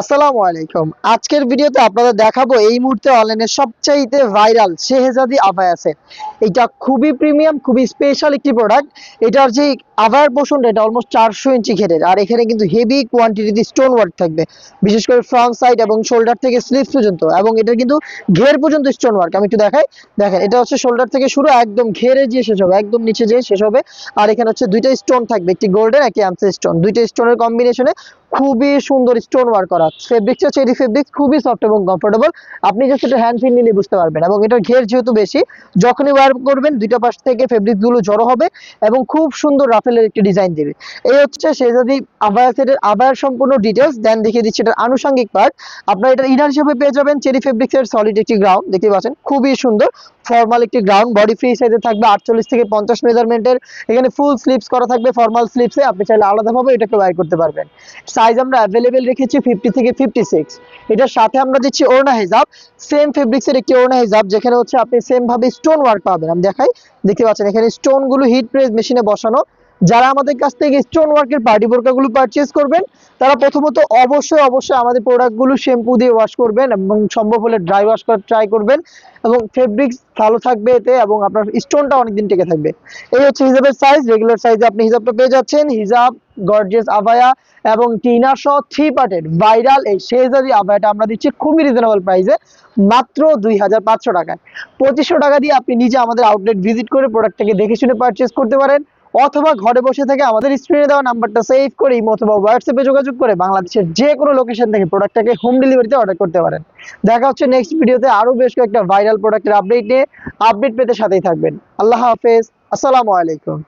আসসালামু আলাইকুম। আজকের ভিডিওতে আপনাদের দেখাবো এই মুহূর্তে অনলাইনে সবচাইতে ভাইরাল শেহজাদি আভায়া সেট এটা খুবই প্রিমিয়াম, খুবই স্পেশাল একটি প্রোডাক্ট এটার যে আভায়ার পোর্শনটা এটা অলমোস্ট চারশো ইঞ্চি ঘেরের। আর এখানে কিন্তু হেভি কোয়ান্টিটিতে স্টোন ওয়ার্ক থাকবে। বিশেষ করে ফ্রন্ট সাইড এবং শোল্ডার থেকে স্লিভস পর্যন্ত। এবং এটা কিন্তু ঘের পর্যন্ত স্টোন ওয়ার্ক আমি একটু দেখাই। দেখেন, এটা হচ্ছে শোল্ডার থেকে শুরু, একদম ঘেরে যেয়ে শেষ হবে, একদম নিচে যেয়ে শেষ হবে। আর এখানে হচ্ছে দুইটা স্টোন থাকবে, একটি গোল্ডেন একটি অ্যামসে স্টোন দুইটা স্টোনের কম্বিনেশনে খুবই সুন্দর স্টোন ওয়ার্ক করা। ফেব্রিক্স হচ্ছে এটি ফেব্রিক্স খুবই সফট এবং কমফোর্টেবল আপনি জাস্ট এটা হ্যান্ড ফিল নিলে বুঝতে পারবেন এবং এটার ঘের যেহেতু বেশি, যখনই ওয়ার করবেন দুইটা পাশ থেকে ফেব্রিকগুলো জড়ো হবে এবং খুব সুন্দর রাফেলের একটি ডিজাইন দেবে। এই হচ্ছে যদি আবায়া সেটের আবায়ার সম্পূর্ণ ডিটেলস দেন দেখিয়ে দিচ্ছি এটার আনুষঙ্গিক পার্ট আপনারা এটা ইনার হিসেবে পেয়ে যাবেন চেরি ফেব্রিক্সের সলিড একটি গ্রাউন্ড দেখতে পাচ্ছেন? খুবই সুন্দর। ফর্মাল একটি গ্রাউন্ড বডি ফ্রি সাইজে থাকবে, আটচল্লিশ থেকে পঞ্চাশ মেজারমেন্টের এখানে ফুল স্লিপস করা থাকবে ফর্মাল স্লিপসে আপনি চাইলে আলাদাভাবে এটাকে ওয়ার করতে পারবেন। সাইজ আমরা অ্যাভেলেবেল রেখেছি ফিফটি থেকে ফিফটি সিক্স এটার সাথে আমরা দিচ্ছি ওড়না হিজাব। সেম ফেব্রিক্সের একটি ওড়না হিজাব, যেখানে হচ্ছে আপনি সেমভাবে স্টোন ওয়ার্ক পাবেন। আমি দেখাই, দেখতে পাচ্ছেন, এখানে স্টোনগুলো হিট প্রেস মেশিনে বসানো। যারা আমাদের কাছ থেকে স্টোন ওয়ার্কের পার্টি বোরকাগুলো পারচেজ করবেন, তারা প্রথমত অবশ্যই অবশ্যই আমাদের প্রোডাক্টগুলো শ্যাম্পু দিয়ে ওয়াশ করবেন এবং সম্ভব হলে ড্রাই ওয়াশ করার ট্রাই করবেন এবং ফেব্রিক্স ভালো থাকবে এতে এবং আপনার স্টোনটা অনেকদিন টিকে থাকবে। এই হচ্ছে হিজাবের সাইজ রেগুলার সাইজে আপনি হিজাবটা পেয়ে যাচ্ছেন। হিজাব গর্জিয়াস আবায়া এবং টিনার সহ থ্রি পার্টের ভাইরাল এই শেহজাদি আবায়াটা আমরা দিচ্ছি খুবই রিজনেবল প্রাইসে মাত্র দুই হাজার পাঁচশো টাকায়। পঁচিশশো টাকা দিয়ে আপনি নিজে আমাদের আউটলেট ভিজিট করে প্রোডাক্টটাকে দেখে শুনে পারচেস করতে পারেন। অথবা ঘরে বসে থেকে আমাদের স্ক্রিনে দেওয়া নাম্বারটা সেভ করে অথবা হোয়াটসঅ্যাপে যোগাযোগ করে বাংলাদেশের যে কোনো লোকেশন থেকে প্রোডাক্টটাকে হোম ডেলিভারিতে অর্ডার করতে পারেন। দেখা হচ্ছে নেক্সট ভিডিওতে আরও বেশ কয়েকটা ভাইরাল প্রোডাক্টের আপডেট নিয়ে আপডেট পেতে সাথেই থাকবেন। আল্লাহ হাফেজ। আসসালামু আলাইকুম।